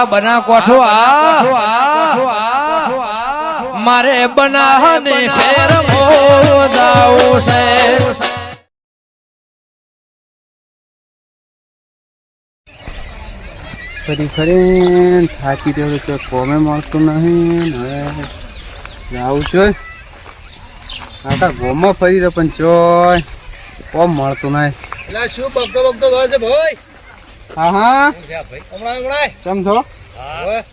આ? બના કોઠો આ? મારે બનાને ફેર મોદાઓ છે. ફરી ફરી થાકી રહ્યો છે કોમે મળતું નહીં ને હવે જાઉં છું. આખા ગોમાં ફરી રહ્યો પણ ચોય કોમ મળતું નહીં. એટલે શું બગતો બગતો ગયો છે ભાઈ? હા કેમ છો? અરે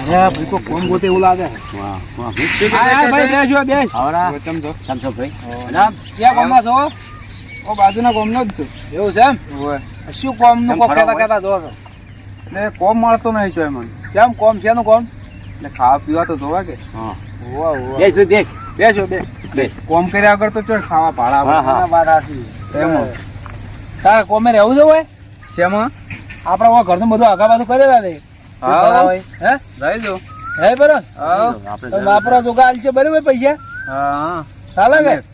ભાઈ તો કોમ ગોતે એવું લાગે. વાહ વાહ. ભાઈ બેસો બેસ કેમ છો? કેમ છો ભાઈ? ક્યાં કોમમાં છો? ઓ બાજુના કોમનો જ છું. એવું છે એમ? શું કોમનું કેમ કોમ ખરાબ કહેતા કહેતા જો છો ને કોમ મળતું નહીં ચોય મને કેમ કોમ છે નું કોમ? ને ખાવા પીવા તો જોવા કે. હા. બેસ બેસ બેસો. બે બેસ. કોમ કર્યા આગળ તો ચોય ખાવા ભાડા હા. વાત આસી એમ. તારે કોમે રહેવું જવું હોય શેમાં? આપણે ઘરનું બધું આગા પાછું કરેલા રે હા. હે? રહી જો હે બરો આપણે વાપરા જોગા આલ છે બરોબર પૈસા? હા.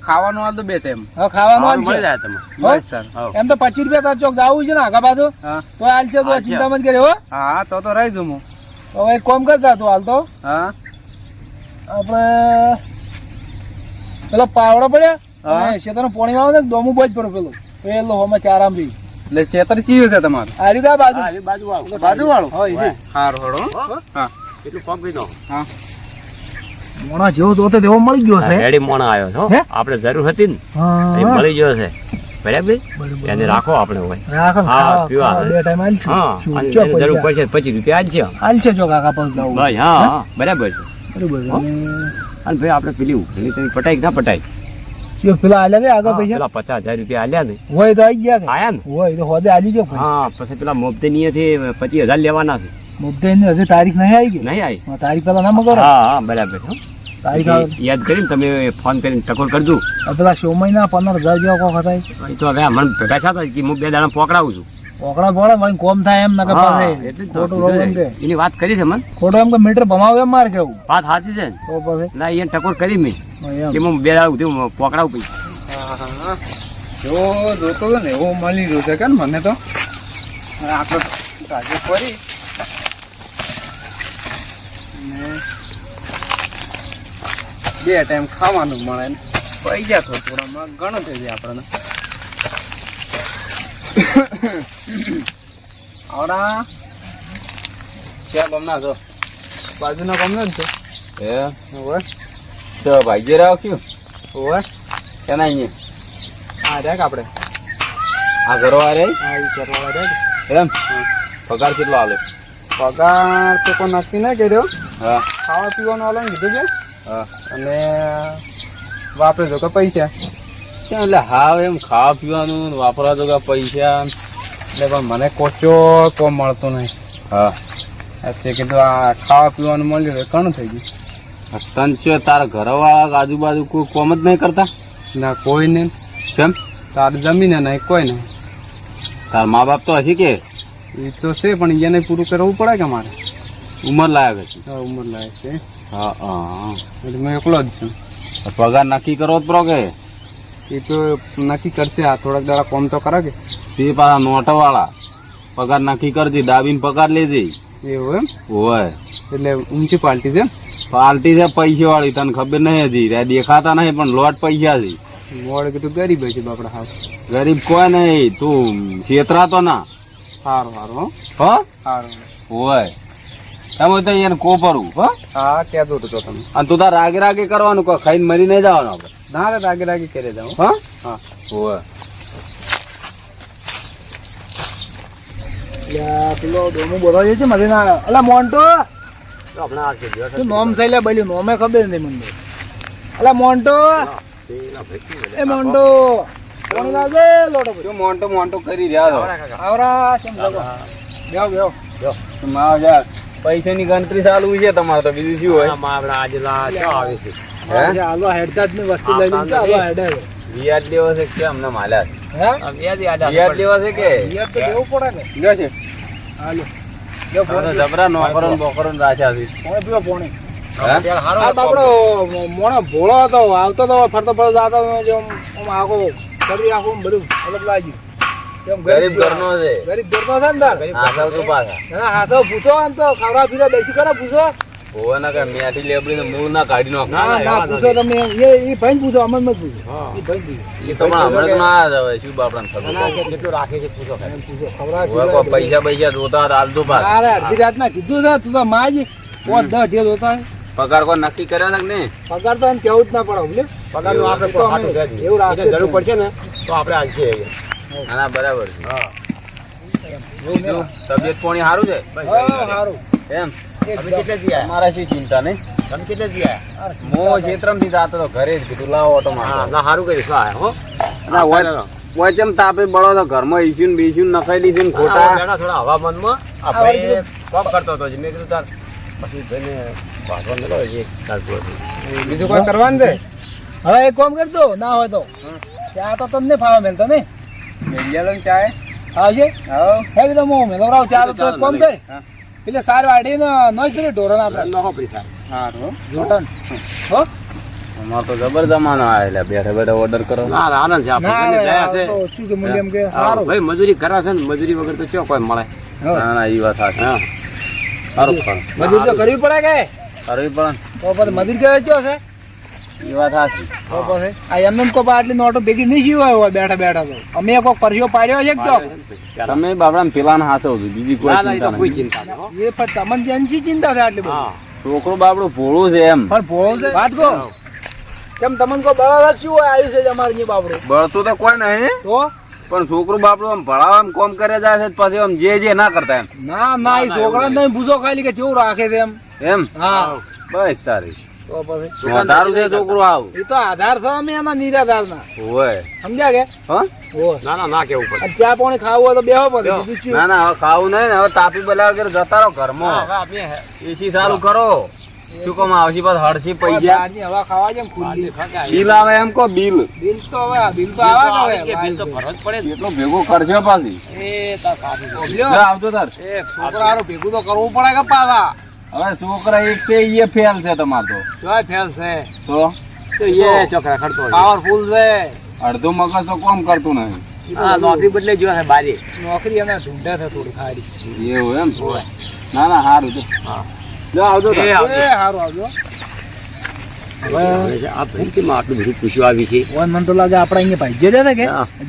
ખાવાનું આલ તો બે ટાઈમ. હા ખાવાનું મળી છે? એમ તો પચીસ રૂપિયા તાર ચોક જવું છે ને આગા બાજુ તો હાલ છે તો ચિંતા મત કરે હો. હા તો તો રહી હું હવે એક કોમ કરતા તું હાલ તો. હા. આપણે પેલો પાવડો પડ્યા? શેતાનો પોણી આવે ને દોમું બજ પડે પેલું. પેલો હોમાં ચારામ બી એટલે શેતર ચીયું છે તમારું? આ રીતે આ બાજુ. બાજુ વાળું. બાજુ વાળું? હોય. હારું હળો હા. એટલું કોમ કરી હા. મોણા જેવો જોતો તેવો મળી ગયો છે. રેડી મોણા આવ્યો છો આપણે જરૂર હતી ને એ મળી ગયો છે. બરાબર એને રાખો આપણે હોય. રાખો હા, પીવા. બે ટાઈમ આલ છે. હા અને જરૂર પડશે પચીસ રૂપિયા આજ છે આલ છે જો કાકા પર જાવું ભાઈ હા હા? બરાબર છે. બરાબર અને ભાઈ આપણે પેલી ઉઘરણી તમે પટાઈ ના પટાઈ? શું પેલા આલ્યા ને આગળ પૈસા? પેલા પચાસ હજાર રૂપિયા આલ્યા ને. હોય તો આઈ ગયા આયા ને? હોય તો હોદે આલી જો હા પછી પેલા મોબતે થી પચીસ હજાર લેવાના છે. મુદ્દે ની હજી તારીખ નહીં આવી ગઈ નહીં આવી. તારીખ પેલા ના મગર હા હા બરાબર. હો. તારીખ યાદ કરીને તમે ફોન કરીને ટકોર કરજો. પેલા સો મહિના પંદર હજાર જેવા કોક હતા એ. તો હવે મને ભેગા થયા કે હું બે દાડા પકડાવું છું. પોકડા પોકડા વળી કોમ થાય એમ ના પાસે એટલે ખોટું રોગ એમ કે. એની વાત કરી છે મન? ખોટો એમ કે મીટર ભમાવે એમ માર કેવું? વાત સાચી છે તો પછી? ના એ ટકોર કરી મે. એમ. બે આવું હું પકડાવું પછી જો જોતો ને એવો મળી રહ્યો છે કે ને મને તો? આખો કાજે કરી બે ટાઈમ ખાવાનું મળે ને. પૈસા થોડા થોડામાં ઘણો થઈ જાય આપણને. આવડા. ક્યાં ગમના છો. બાજુના ગમનો જ છે. એ હોય તો ભાઈ રાખ્યું હોય કેના અહીંયા? હા દેખ આપણે? આ ઘરો આ રહી? હા એ કરવાળા દેખ એમ? પગાર કેટલો આલે? પગાર તો કોઈ નક્કી ના કર્યો. હા. ખાવા પીવાનું આલો કીધું છે હા. અને વાપરે જો કે પૈસા? એટલે હા એમ ખાવા પીવાનું વાપરવા જોગા પૈસા એટલે પણ મને કોચો કોમ મળતો નહીં. હા. એટલે કીધું આ ખાવા પીવાનું મળ્યું એટલે ઘણું થઈ ગયું. તન છે તારા ઘરવાળા આજુબાજુ કોઈ કોમ જ નહીં કરતા? ના કોઈ નહીં. જેમ? તાર જમીને નહીં કોઈ નહીં. તાર મા બાપ તો હશે કે? એ તો છે પણ એને પૂરું કરવું પડે કે મારે? ઉંમર લાયક હશે. હા, ઉંમર લાયક છે. હા હા. એટલે મેં એકલો જ છું. પગાર નક્કી કરવો જ પડો કે? એ તો નક્કી કરશે. આ થોડાક દાડા કોમ તો કરે કે. તે પાછા નોટવાળા. પગાર નક્કી કરજે દાબીને પગાર લેજે. એવું એમ? હોય. એટલે ઊંચી પાર્ટી છે પાર્ટી છે પૈસા વાળી તને ખબર નહીં હજી. ત્યાં દેખાતા નહીં પણ લોટ પૈસા છે. મોડે કીધું ગરીબ છે બાપડા હા ગરીબ કોઈ નહીં તું છેતરાતો ના. સારું સારું હો. હો? સારું હોય. તમે તો એને કોપરું હો? હા કહેતો હતો તમે. અને તું તાર રાગે રાગે કરવાનું કોઈ ખાઈને મરી નહીં જવાનું આપણે. ના રે રાગે રાગે કરી દઉં હા હા હોય પેલો ડોમો બોલાવે છે મારે ના અલા મોન્ટો આપણે આ છે શું નોમ થઈ લે નોમે ખબર નથી મને અલા મોન્ટો એ મોન્ટો કોણ લાગે લોટો શું મોન્ટો મોન્ટો કરી રહ્યા છો આવરા કેમ લાગો બેહો બેહો માવ યાર પૈસાની ગણતરી ચાલુ છે તમારે તો બીજું શું હોય આજે આવે છે આજે હાલો હેડતા જ વસ્તુ લઈ લીધી હાલો હેડે. વ્યાજ લેવો છે કે અમને માલ્યા વ્યાજ લેવા છે કે? યાર તો દેવું પડે ને. લ્યો છે. હાલો. લ્યો ફોન અમે તો જબરા નોકરો બોકરો રાખ્યા છે. ફોન પીવો ફોને. હે? મોણો ભોળો હતો આવતો તો ફરતો ફરતો જાતો આમ આખો કરી આખું બધું અલગ લાગ્યું. ગરીબ ઘરનો છે. ગરીબ ઘરનો છે ને તાર? આસા તો પાછા. ના હા તો પૂછો આમ તો ખાવડા પીરા દેશી કરો પૂછો. હોવે કે મેઠી લેબડીને મૂળ ના કાઢી નાખો. ના ના પૂછો તમે એ એ ભાઈ પૂછો અમન મત પૂછો. એ ભાઈ પૂછો. એ તો હમણાં હમણાં તો ના આવે શું બાપડાને ખબર. કેટલું રાખે છે પૂછો પૂછો ખવડા હોવે પૈસા પૈસા જોતા હાલ દો પાછ. અરે અડધી રાત ના કીધું છે તું તો માજ પાંચ દસ જે જોતા પગાર કોઈ નક્કી કર્યા ને કે પગાર તો કેવું જ ના પડે પગાર આપણે એવું રાખે જરૂર પડશે ને તો આપણે ના બરાબર છે. હા. તબિયત પાણી સારું છે? સારું. એમ? તમે કેટલે શું ચિંતા નહીં. તમે કેટલે દી આયા મો જાતો તો ઘરે જ કીધું લાવો ઓટો હા ના સારું કર્યું શું આયા હો. ના હોય વચમ તાપે બળો તો ઘરમાં ઈસ્યુ ને નખાઈ દીધું ખોટા થોડા હવામાનમાં. આ આ ભાઈ વળી કોમ કરતો હતો મેં કીધું તાર પછી નતો હજી ચાલતું બીજું કોઈ કરવાનું છે? હવે એક કામ કરતો ના હોય તો. ચા તો તમને ફાવા મેલતો ને. મેલિયાલો ને ચાય આવશે હા. હે કીધું હું મેલવરાવ ચા તો કોમ. કરે. એટલે સાર વાડીને નોય કરે ઢોરણ આપણે. નહો પૈસા સારું. જોટન હો. અમાર તો જબર જમાનો આયેલા બેઠા બેઠે ઓર્ડર કરો. ના ના, આનંદ છે આપણે ના બંને છે. શું કે મૂલ્ય એમ કે? સારું. ભાઈ મજૂરી કરા છે ને મજૂરી વગર તો ચો કોઈ મળે. ના ના ઈ વાત સાચી. હા. સારું પણ મજૂર તો કરવી પડે કે? કરવી પણ તો પછી મજૂરી ચો છે? ઈ વાત સાચી. આ એમને કોઈ આટલી નોટો ભેગી નહીં જીવા હોય બેઠા બેઠા તો. અમે કોઈ પરસ્યો પાડ્યો છે તો તમે બાબડા પેલા ને હાથો બીજી કોઈ ના ના એ તો કોઈ ચિંતા નહીં એ પણ તમને ત્યાં શી ચિંતા છે આટલી બધી? છોકરો બાબડું ભોળું છે એમ. પણ ભોળો છે? વાત કહો. કેમ તમને કોઈ બળાવા શું હોય આવ્યું છે અમારે બાપડું બળતું તો કોઈ નહીં. તો? પણ છોકરો બાપડો આમ ભણાવવા આમ કોમ કરે જાય છે પછી આમ જે જે ના કરતા એમ. ના ના એ છોકરા નહીં પૂછો ખાલી કે કેવું રાખે છે એમ. એમ? હા. બસ તારી. તો પછી તારું છે છોકરું આવ? એ તો આધાર છે અમે એના નિરાધાર ના હોય સમજ્યા કે? હા? ના ના ના કેવું પડે. ચા પાણી ખાવું હોય તો બેહો પડે ના ના હવે ખાવું નહીં ને હવે તાપી બલા વગર જતા રહો ઘરમાં. એસી ચાલુ કરો. શું કામ આવશે પાછ હળસી પૈસા હવા ખાવા છે ખુલ્લી. બિલ આવે એમ કો બિલ? બિલ તો હવે બિલ તો આવા જ બિલ તો ભરવા પડે એટલો ભેગો કરજો પાછી. એ આવજો તાર. એ છોકરા ભેગું તો કરવું પડે કે પાછા? હવે છોકરા એક છે એ ફેલ છે તમારો. તો ફેલ છે. તો? તો એ છોકરા ખડતો પાવરફુલ છે. અડધું મગજ તો કોમ કરતું નહીં હા નોકરી બદલે જો છે બારી. નોકરી એને ઢૂંઢે છે થોડી ખાડી એવું એમ? ના ના સારું છે. હા. જો આવજો. એ આવજો. એ હારું આવજો. હવે આ ભાઈ કેમ આટલું બધું પૂછ્યું આવી છે. ઓય મને તો લાગે આપણે અહીંયા ભાઈ જે કે?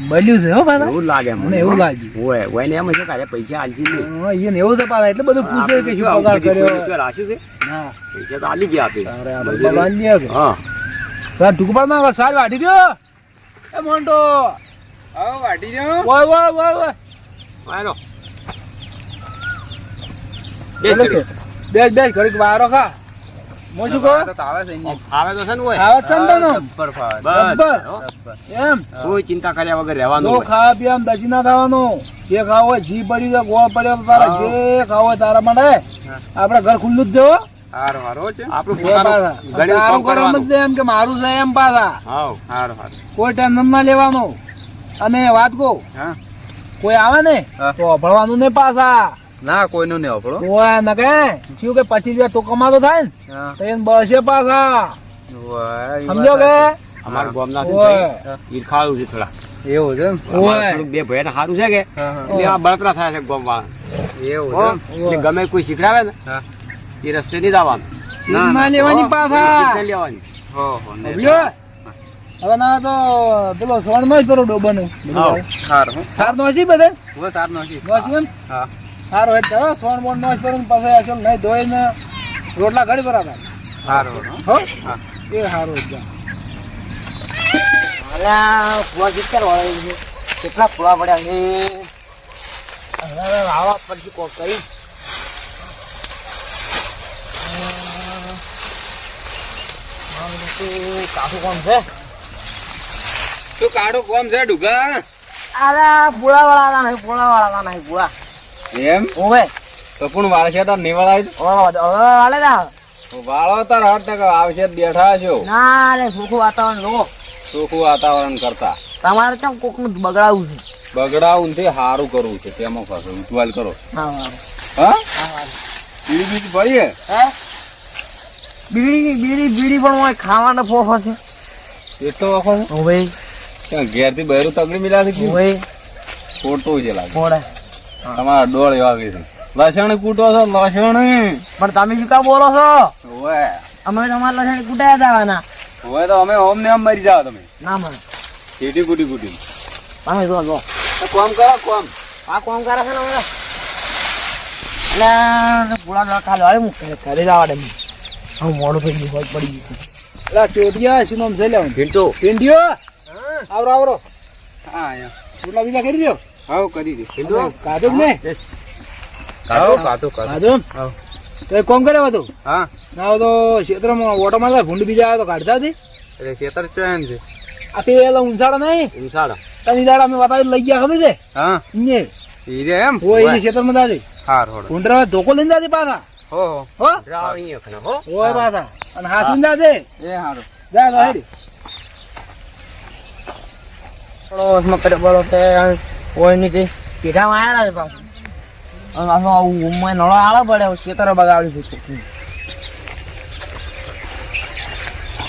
બલ્યું છે હો પાછા. એવું લાગે મને. એવું લાગ્યું. હોય હોય ને એમ છે કે પૈસા આલજી નહીં હા, એને એવું છે પાછા એટલે બધું પૂછે કે શું પગાર કર્યો. રાખ્યું છે. ના પૈસા તો આલી ગયા આપે. તારે આપણે કે? હા. ના સારી વાટી દ્યો. એ મોન્ટો આવો વાટી જાઓ. ઓય ઓય ઓય ઓય ચાલો બેસ બેસ ઘડીક વારો ખા. હું શું કહું આવે છે આવે તો છે ને હોય આવે ચંદનો જબ્બર બસ. એમ. કોઈ ચિંતા કર્યા વગર રહેવાનું જો હોય. ખાવા પીવા દસી ના થવાનું. જે ખાવું હોય જી પડી છે ગોળ પડ્યો તારા જે ખાવું હોય તારા માટે. આપણે ઘર ખુલ્લું જ જવો. હારું હારું છે. આપણું પોતાનું ગળે કરવાનું. કરવાનું એમ કે મારું છે એમ પાછા. હાવ હારું હારું. કોઈ ટેન્શન ના લેવાનું. અને વાત કહું. કોઈ આવે ને તો ભણવાનું ને પાછા. ના કોઈનું નહીં આપણો કોઈ ન કે શું કે પચીસ રૂપિયા તો કમાતો થાય ને? તો એને બસે પાછા. સમજો કે. અમારું ગામના છે ને ઓય. ભાઈ, ઈ ખાવું છે થોડા એવું છે. થોડુંક બે ભૈયાને સારું છે કે. એટલે આ બળતરા થાય છે ગામવાળા. એવું છે ગમે કોઈ શીખડાવે ને એ રસ્તે નહીં જવાનું. ના લેવાની પાછા. લેવાની હો, હો, હવે ના તો પેલો સોણ નો જ પેલો ડોબો નું. સાર નો છે બધે? સાર નો છે હા. સારો હેડ જાઓ સોન બોન નો કરું પાસે અસલ નહીં ધોઈને રોટલા ઘડી બરાબર. સારો હો. એ સારું જ જા. કેટલા ફુવા પડ્યા છે. હવે આવા પછી કોક કરી. કાઢું કોમ છે? શું કાઢો કોમ છે ડુગા અરે પુળા વાળા નહીં પુળા વાળા નહીં પુળા એમ? ઓવે તો પણ વાળશે તાર નિવાળાય હવે વાળે જા વાળો તાર હટ ટકા આવશે બેઠા છો. ના રે સુખું વાતાવરણ લો. સુખું વાતાવરણ કરતા. તમારે કેમ કોકનું બગડાવું છે? બગડાવું થી સારું કરવું છે. તેમાં ફસો ઉતવાલ કરો. હા બીડી બીજી ભરીએ હે? બીડી બીડી બીડી પણ હોય ખાવાનો ફોફો છે. એટલો વખો ત્યાં ઘેરથી બહેરું તગડી મિલાશે ભાઈ. ખોટું છે લાગે. ફોડે. તમારા ડોળ એવા છે. લસણ કૂટો છો લસણ? પણ તમે શું કા બોલો છો? ઓએ અમે તમારા લસણ કુટાયા જવાના. હવે તો અમે ઓમ ને ઓમ મરી જાવ તમે. ના મને સીટી કૂટી કૂટી. તમે જો જો. કોમ કરો કોમ. આ કોમ કરે છે ને અમે એટલે પૂળા ન ખાલી વાળી મૂકે. ઘરે જવા દે હું મોડું થઈ ગયું હોય પડી ગયું એલા ચોટિયા શું નામ છે લે પિન્ટુ પિંડીઓ આવરો આવરો. હા અહીંયા. રોટલા બીજા કરી રહ્યો? હાવ કરી દે. કાધું ને કાઢો કાઢો કાઢો તો એક કોમ કરે બધું હા. ના તો ક્ષેત્રમાં ઓટો મારતા ભૂંડ બીજા આવે તો કાઢતા હતી. એટલે ખેતર ચોયન છે. આ પેલા ઊંચાડા નહીં? ઇન્સાડા તની દાડા અમે વાતાવરણ લઈ ગયા ખબર છે? હા. ને? ઈ રે એમ? હોય એ ક્ષેત્રમાં દાદી હાર હોડો ભૂંડરા ધોકો લઈને દાદી પાછા. હો હો. હો? હોય પાછા. અને હાથવીને દાદે એ હારું. જા હેડી. પડોશમાં કરે બોલો તે કોઈ નહીં તે. પીઠામાં આવેલા છે પાછું. અને આનું આવું ઊંઘમાં નળો આળો પડે ખેતર બગાડી છે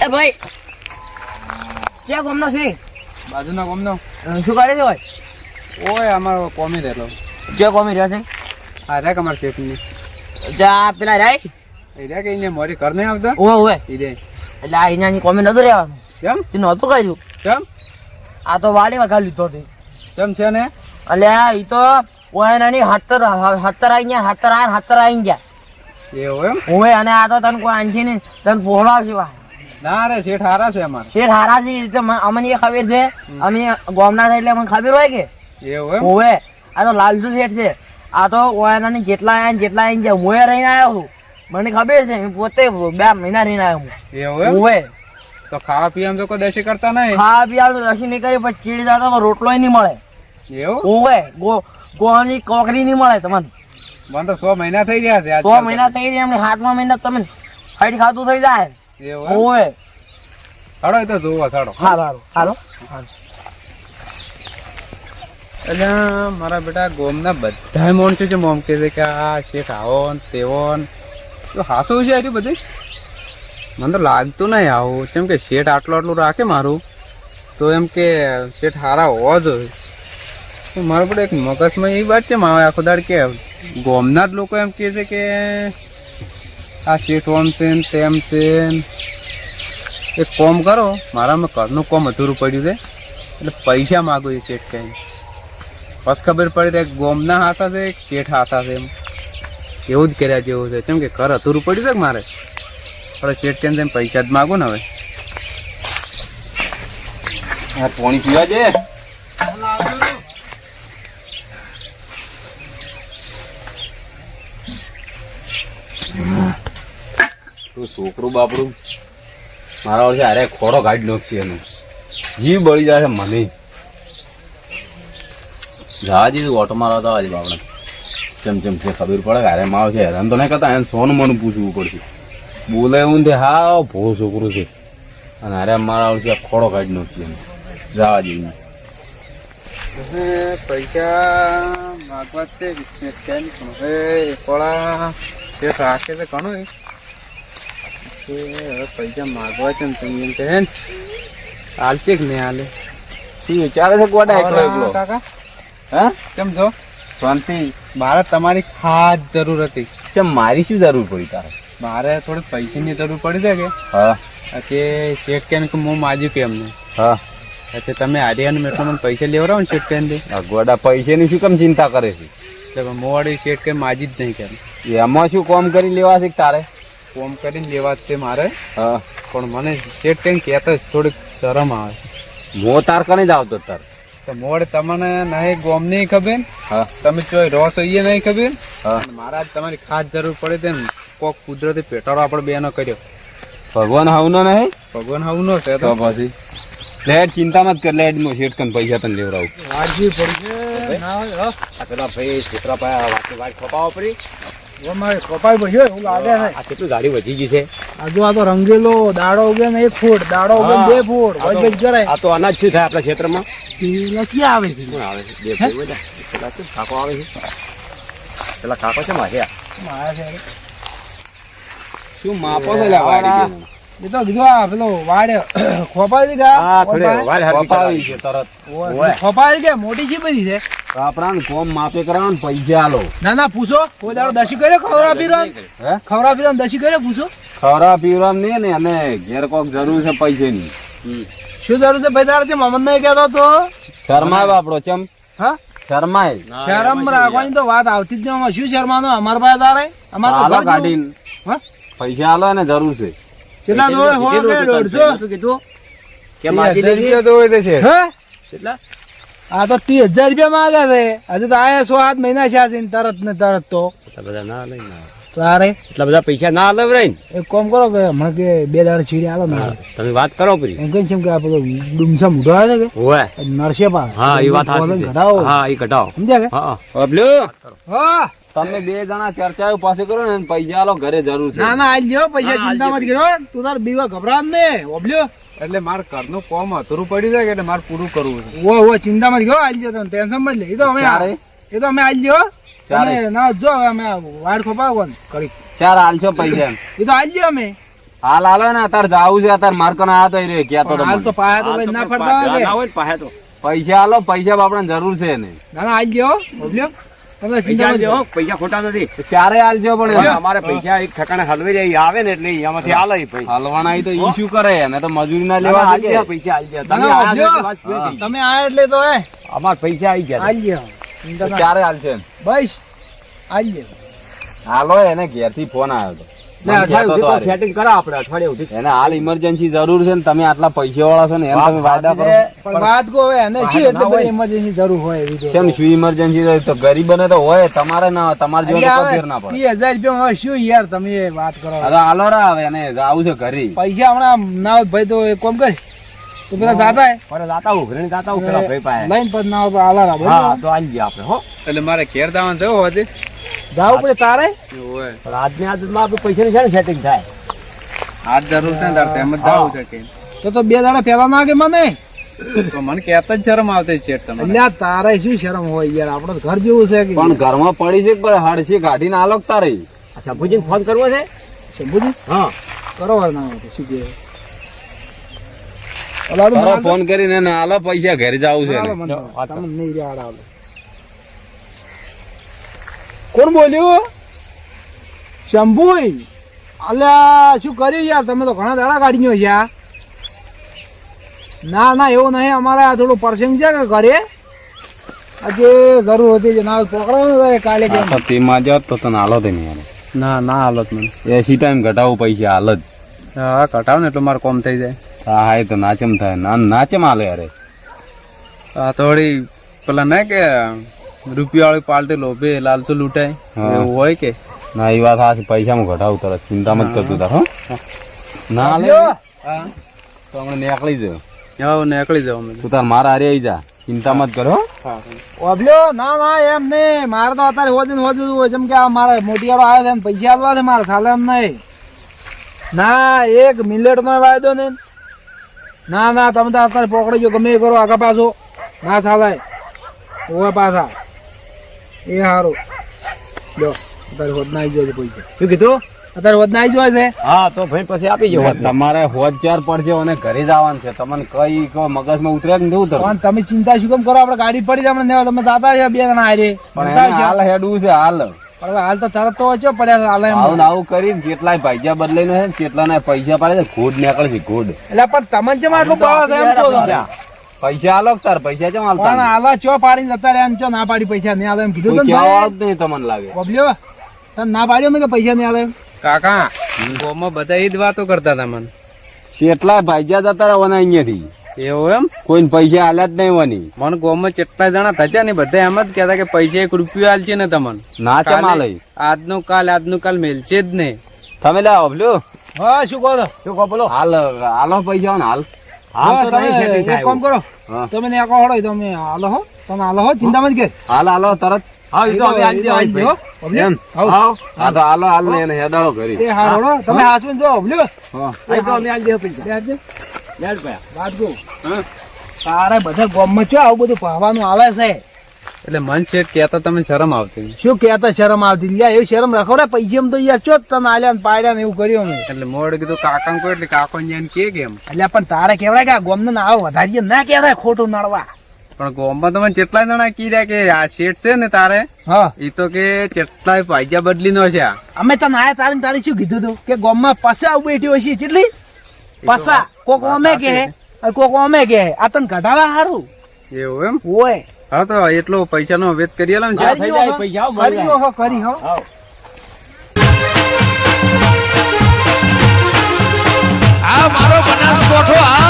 એ ભાઈ ક્યાં ગમનો છે? બાજુનો કોમનો અ, શું કરે છે ભાઈ? ઓય અમારો કોમી રહેલો. જે કોમી રહ્યો છે? હા રે અમાર શેઠની. જા પેલા રાય એ રે કે એને મોરી ઘર નહીં આવતા? ઓવે ઓવે. ઈ રે એટલે આ અહીંયાની કોમી નતું રહેવાનું. કેમ? તે નહોતું કર્યું. કેમ? આ તો વાડી વગાડ લીધો હતી કેમ છે ને? અલ્યા ઈ તો ઓયનાની હતર હતર આવી ગયા હતર આ હતર આવી ગયા. એવું એમ? ઓય અને આ તો તને કોઈ આંખી ને તને પોહળાવશે વા ના રે શેઠ હારા છે અમારે. શેઠ હારા છે એ તો અમને એ ખબર છે. અમે ગોમના એટલે અમને ખબર હોય કે? એવું એમ? ઓય આ તો લાલજુ શેઠ છે. આ તો ઓયનાની જેટલા આયા ને જેટલા આઈને ગયા. હું રહીને આવ્યો છું. મને ખબર છે હું પોતે બે મહિના રહીને આવ્યો હું એવું ઓવે તો ખાવા પીવાનું તો કોઈ દશી કરતા નહીં? ખાવા પીવાનું દશી નહીં કરી પણ ચીડી જતો તો રોટલો નહીં મળે. એવું? ઓવે ગો ગોની કોકરી નહીં મળે તમને. મને તો સો મહિના થઈ ગયા છે સો મહિના થઈ ગયા એમને હાથમાં મહિના તમે ખાઈ ખાતું થઈ જાય. એવું ઓવે. હળો એ તો જોવો થડો હા હાલો હાલો. એટલે મારા બેટા ગોમના બધા મોન છે મોમ કે છે કે આ શેઠ આવો ને તેવો ને. તો હાસું છે હજુ બધી? મને તો લાગતું નહીં આવું. કેમ કે શેઠ આટલું આટલું રાખે મારું. તો એમ કે શેઠ હારા હોવા જોઈએ. મારું પણ એક મગજમાં એ વાત છે, મારે આખો દાડ કે ગોમના જ લોકો એમ કહે છે કે આ શેઠ ઓમ છે ને તેમ છે. એક કોમ કરો, મારામાં ઘરનું કોમ અધૂરું પડ્યું છે. એટલે પૈસા માગો એ શેઠ કંઈ બસ ખબર પડી રહે, ગોમના હાથા છે કે શેઠ હાથા છે એમ. એવું જ કર્યા જેવું છે. કેમ કે ઘર અધૂરું પડ્યું છે કે મારે? પણ શેઠ કેમ તેમ પૈસા જ માગો ને હવે. આ પાણી પીવા છે તું છોકરું બાપડું મારા વર્ષે અરે ખોડો કાઢી નાખશે એનો જીવ બળી જાય છે મને. જહાજી ઓટો મારવા તો આજે બાપડે. ચમ ચમ છે ખબર પડે કે અરે મારો છે હેરાન તો નહીં કરતા, એને સોનું મને પૂછવું પડશે. બોલે એવું તે હા ભો છોકરું છે. અને અરે મારા વર્ષે ખોડો કાઢી નાખશે એનો જવા જઈને પૈસા માગવા છે હવે રાખે છે ઘણું હવે પૈસા માગવા છે ને તમે એમ કહે ને હાલશે કે નહીં હાલે. શું વિચારે છે ગોડા એકલો એકલો? કાકા. હા? કેમ છો? શાંતિ. મારે તમારી ખાસ જરૂર હતી. ચમ મારી શું જરૂર પડી તારે? મારે થોડી પૈસાની જરૂર પડી છે કે? હા. કે શેઠ કે હું માજ્યું કે એમને? હા. એટલે તમે આર્યાનું મેં મને પૈસા લેવડાવો ને શેઠ કે ગોડા પૈસાની શું કેમ ચિંતા કરે છે? મોડી શેઠ કે માજી જ નહીં કરે એમાં શું કામ કરી લેવા છે કે તારે? ફોન કરીને લેવા છે મારે. હા. પણ મને જે ટેન્ક કહેતા થોડીક શરમ આવે. હું તાર કને જ આવતો તાર? તો મોડ તમને નહીં ગોમ નહીં ખબર? હા. તમે ચોય રહો છો એ નહીં ખબર? હા. અને મારા જ તમારી ખાસ જરૂર પડે છે ને કોક કુદરતી પેટાળો આપણે બેનો કર્યો. ભગવાન હવનો નહીં? ભગવાન હવનો છે તો. તો પછી? લેટ ચિંતા મત કર. લેટ હું શેઠ કન પૈસા તને લેવડાવું. વાજી પડશે ના હોય પેલા ભાઈ છોકરા પાયા વાતે વાટ ખપાવો પડી. હવે કપાઈ પડ્યો એવું લાગે છે આ કેટલું ગાડી વધી ગઈ છે? આજુ આ તો રંગેલો દાડો ઉગે ને એક ફૂટ દાડો ઉગે બે ફૂટ આ તો- વચ વચ કરે આ તો અનાજ શું થાય આપણા ક્ષેત્રમાં. પેલા ક્યાં આવે છે. શું આવે છે? બે ભાઈ બધા પેલા શું કાકો આવે છે? પેલા કાકો છે મારે મારા છે શું માપો છે લે એ તો કીધું આ પેલો વાડ ખોપાઈ દીધા. હા થોડે વાર હરકી છે તરત. ખોપાઈ કે મોટી છે બધી છે? આપણા કોમ માપે કરાવો ને પૈસા આલો. ના ના પૂછો. કોઈ દાડો દસી કર્યો? ખવરા પીરો હે? ખવરા પીરો દસી કર્યો? પૂછો. ખવરા પીવરામ નહીં ને અને ઘેર કોક જરૂર છે પૈસાની. શું જરૂર છે ભાઈ તારે તે મમન નહીં કહેતો તો? શરમાય બાપડો ચમ. હા? શરમાય. શરમ રાખવાની તો વાત આવતી જ નહીં. શું શરમાનું? અમારા પાસે તારે? અમારે તો. કાઢીને. હા? પૈસા આલો ને જરૂર છે. કે માજી હે? કેટલા? આ તો ત્રીસ હજાર રૂપિયા માંગે છે. હજુ તો આયા સો આઠ મહિના છે આજે તરત ને તરત તો. એટલા બધા ના લઈ ના તારે એટલા બધા પૈસા ના લે રે એક કામ કરો કે હમણાં કે બે દાડા છીડી આલો ને. તમે વાત કરો પરી એમ કઈ છે કે આ પેલો ડુમસા મૂઢો આવે છે કે? હોય નરસે પા હા એ વાત બોલન ઘટાવો. હા એ ઘટાવો. સમજ્યા કે? હા હા. તમે બે જણા ચર્ચા પાસે કરો ને પૈસા આલો ઘરે જરૂર છે. ના ના આઈ લ્યો પૈસા ચિંતા મત કરો તું તાર બીવા ગભરા ને. ઓબલ્યો એટલે મારે ઘરનું કોમ અધૂરું પડી જાય એટલે મારે પૂરું કરવું છે? ઓ ઓ ચિંતા મત કરો આઈ લ્યો ટેન્શન મત લે. એ તો અમે એ તો અમે આવી ગયો. ચારે? ના જો હવે અમે વાડ ખોપાવો કરી. ચાર હાલશો પૈસા એ તો આવી ગયો અમે. હાલ હાલો ને અત્યારે જાવું છે અત્યારે માર્કો ના આયા તો રે ક્યાં તો હાલ તો પાયા તો ના ફરતા હોય. કે. તો. પૈસા આલો પૈસા બાપડા જરૂર છે ને ના ના આઈ ગયો ઓબલ્યો તમે ચિંતા મત પૈસા ખોટા નથી. ચારે હાલજો પણ અમારે પૈસા એક ઠકાણે હલવી જાય આવે ને એટલે એમાંથી આલે પૈસા. હલવાના તો ઈ શું કરે? એને તો મજૂરી ના લેવા જોઈએ. પૈસા ગયા તમે. તમે આયા એટલે તો એ અમાર પૈસા આવી ગયા. ચિંતા ચારે એમ. બસ. આઈ લ્યો હાલો એને ઘેરથી ફોન આવ્યો ને અઠવાડિયે સુધી તો સેટિંગ કરા આપણે અઠવાડિયે સુધી. એને હાલ ઇમરજન્સી જરૂર છે ને તમે આટલા પૈસા વાળા છો ને એમ તમે વાયદા કરો. પણ વાત કો હવે એને શું એટલે બધી ઇમરજન્સી જરૂર હોય એવી કેમ શું ઇમરજન્સી તો ગરીબને તો હોય તમારે ના તમારે જેવો તો ફેર ના પડે. ત્રીસ રૂપિયા હવે શું યાર તમે વાત કરો. હવે હાલો રા હવે એને આવું છે ઘરે પૈસા હમણાં ના હોય ભાઈ તો એક કામ કર તો પેલા ઉઘરણી જાતા હું ભાઈ પાસે. લઈને પછી ના આલા રાખો હા તો આવી ગયા આપણે હો. એટલે મારે ઘેર દાવાનું થયો હોજે જાવું પડે તારે? પણ આજની આજમાં આપણે પૈસાની છે ને સેટિંગ થાય. આજ જરૂર છે ને તાર તેમ જ જાવું છે કે. તો તો બે દાડા પહેલા ના કે મને. તો મને કહેતા જ શરમ આવતી છે તમને એટલે તારે શું શરમ હોય યાર? આપણો ઘર જેવું છે કે પણ ઘરમાં પડી છે કે હડસી કાઢીને આલોક તારે? શંભુજીને ફોન કરવો છે? શંભુજી? હા. કરો વાર ના શું મને ફોન કરીને આલો પૈસા ઘરે જવું છે તમને નહીં રહ્યા આલો. કોણ બોલ્યું? શંભુઈ. અલ્યા શું કર્યું યાર? તમે તો ઘણા દાડા કાઢી ગયો યાર. ના ના એવું નહીં. અમારે આ થોડું પ્રસંગ છે કે ઘરે? આજે જરૂર હતી ના પકડવાનું થાય કાલે તો તેમાં જાત તો તને હાલો નહીં યાર. ના ના હાલત મને. એસી ટાઈમ ઘટાવું પૈસા હાલત હા ઘટાવ ને એટલે મારે કોમ થઈ જાય. હા હા એ તો નાચમ થાય. ના નાચમ હાલે અરે આ થોડી પેલા ના કે રૂપિયા વાળી પાલટી લોભે લાલચો લૂંટાય. એવું હોય કે? ના એ વાત સાચી પૈસામાં ઘટાવું તરત ચિંતા મત કરતું તાર હો. ના લે. લ્યો. તો હમણાં નીકળી જાવ હવે નીકળી જાવ અમે તું. તાર મારા હારે આવી જા ચિંતા મત કરો હો. ઓબલ્યો ના ના એમ નહીં. મારે તો અત્યારે હોજન ને હોજે હોય. જેમ કે આ મારા મોટિયારો આવે છે ને પૈસા આવવા છે મારે ચાલે એમ નહીં. ના એક મિલેટ નો વાયદો ને ના ના તમે તો અત્યારે પકડી ગયો ગમે એ કરો આગા પાછો. ના ચાલે ઓવા પાછા. એ સારું લ્યો અત્યારે હોદ ના આવી જાય પૈસા શું કીધું? અત્યારે હોદ ના આવી જાય છે? હા તો ભાઈ પછી આપી જવો તમારે હોદ ચાર પડશે અને ઘરે જવાનું છે. તમને કઈ કો મગજમાં ઉતરે ને ઉતરે પણ તમે ચિંતા શું કેમ કરો? આપણે ગાડી પડી જાય આપણે તમે દાદા છે બે જણા આરે પણ હાલ હેડવું છે હાલ. પણ હાલ તો તરત તો ઓછો પડ્યા હાલ આવું આવું કરીને જેટલાય પૈસા બદલાઈને છે ને જેટલાના પૈસા પાડે છે ઘોડ નીકળે છે ઘોડ. એટલે પણ તમને જેમ આટલું બળ છે? એમ. પૈસા આલો તાર પૈસા માલ પણ આલા ચો પાડીને જતા રહ્યા ચો ના પાડી પૈસા નહીં આલે એમ કીધું તો તું ને કહેવા ભાઈ? વાળું જ નહીં તમને લાગે. બબલ્યો તને ના પાડ્યો મેં કે પૈસા નહીં આલે કાકા ગોમાં બધા એ જ વાતો કરતા હતા મને. કેટલા ભાઈજા જતા રહેવાના અહીંયાથી? એવું એમ? કોઈને પૈસા આલ્યા જ નહીં વાની મને ગોમાં કેટલા જણા થયા ને બધા એમ જ કહેતા કે પૈસા એક રૂપિયો આલશે ને તમને. ના ચા માલ આજનું કાલ આજનું કાલ મેલશે જ નહીં. તમે લે બબલ્યો. હા શું કહો છો? શું કહો બોલો. હાલ હાલો પૈસા હાલ. હા, તો તમે એક કામ કરો તમે ને આખો હળો તમે હાલો હો તમે હાલો હો ચિંતા મત કે હાલ હાલો તરત હા તો અમે આવી એ તો આઈ જઈએ ગયો, બબલ્યો. એમ હા હા તો હાલો હાલ ને એને કરી એ હારો હળો. તમે હાસવીને જો બબલ્યો. હા. આ તો અમે આવી જઈએ પૈસા બે હાથે. લે ભાઈ. વાત કહું. હા. તારે બધા ગામમાં છો આવું બધું પાવાનું આવે છે એટલે મન શેઠ કેતા તમે શરમ આવતી શું કેતા શરમ આવતી? લ્યા એવું શરમ રાખો રે પૈસા તો યાર ચો તને આલ્યા ને પાડ્યા ને એવું કર્યું મેં એટલે મોડ કીધું કાકા કોઈ એટલે કાકો ને કે કેમ એટલે પણ તારે કેવડાય કે ગોમને ના આવો વધારીએ ના કહેવાય ખોટું નડવા. પણ ગોમમાં તમે કેટલા જણા કીધા કે આ શેઠ છે ને તારે હા. એ તો કે કેટલાય પૈસા બદલી નો છે અમે તને આયા તારે ને તારે શું કીધું તું? કે ગોમમાં પસા બેઠી હોય છે કેટલી પસા. કોક અમે કે કોક અમે કે આ તને ઘટાવા સારું એવું એમ? હોય. હા તો એટલો પૈસાનો વેત કરી આલો ને. થઈ પૈસા મરી ગયો કરી મારો બનાસકોઠો આ